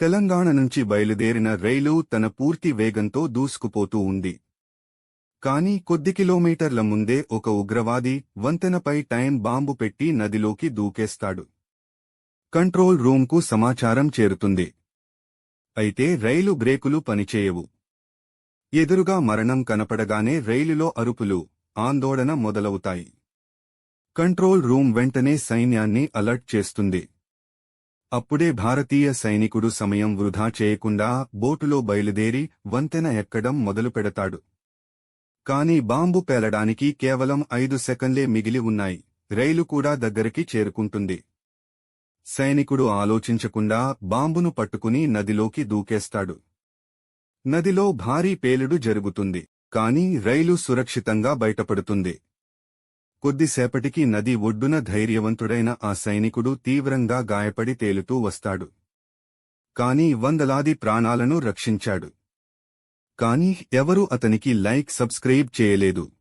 తెలంగాణ నుంచి బయలుదేరిన రైలు తన పూర్తి వేగంతో దూసుకుపోతూ ఉంది. కాని కొద్ది కిలోమీటర్ల ముందే ఒక ఉగ్రవాది వంతెనపై టైం బాంబు పెట్టి నదిలోకి దూకేస్తాడు. కంట్రోల్ రూంకు సమాచారం చేరుతుంది. అయితే రైలు బ్రేకులు పనిచేయవు. ఎదురుగా మరణం కనపడగానే రైలులో అరుపులు ఆందోళన మొదలవుతాయి. కంట్రోల్ రూమ్ వెంటనే సైన్యాన్ని అలర్ట్ చేస్తుంది. అప్పుడే భారతీయ సైనికుడు సమయం వృధా చేయకుండా బోటులో బయలుదేరి వంతెన ఎక్కడం మొదలుపెడతాడు. కాని బాంబు పేలడానికి కేవలం ఐదు సెకండ్లే మిగిలి ఉన్నాయి. రైలు కూడా దగ్గరికి చేరుకుంటుంది. సైనికుడు ఆలోచించకుండా బాంబును పట్టుకుని నదిలోకి దూకేస్తాడు. నదిలో భారీ పేలుడు జరుగుతుంది. కాని రైలు సురక్షితంగా బయటపడుతుంది. కొద్దిసేపటికి నది ఒడ్డున ధైర్యవంతుడైన ఆ సైనికుడు తీవ్రంగా గాయపడి తేలుతూ వస్తాడు. కాని వందలాది ప్రాణాలను రక్షించాడు. కాని ఎవరూ అతనికి లైక్ సబ్స్క్రైబ్ చేయలేదు.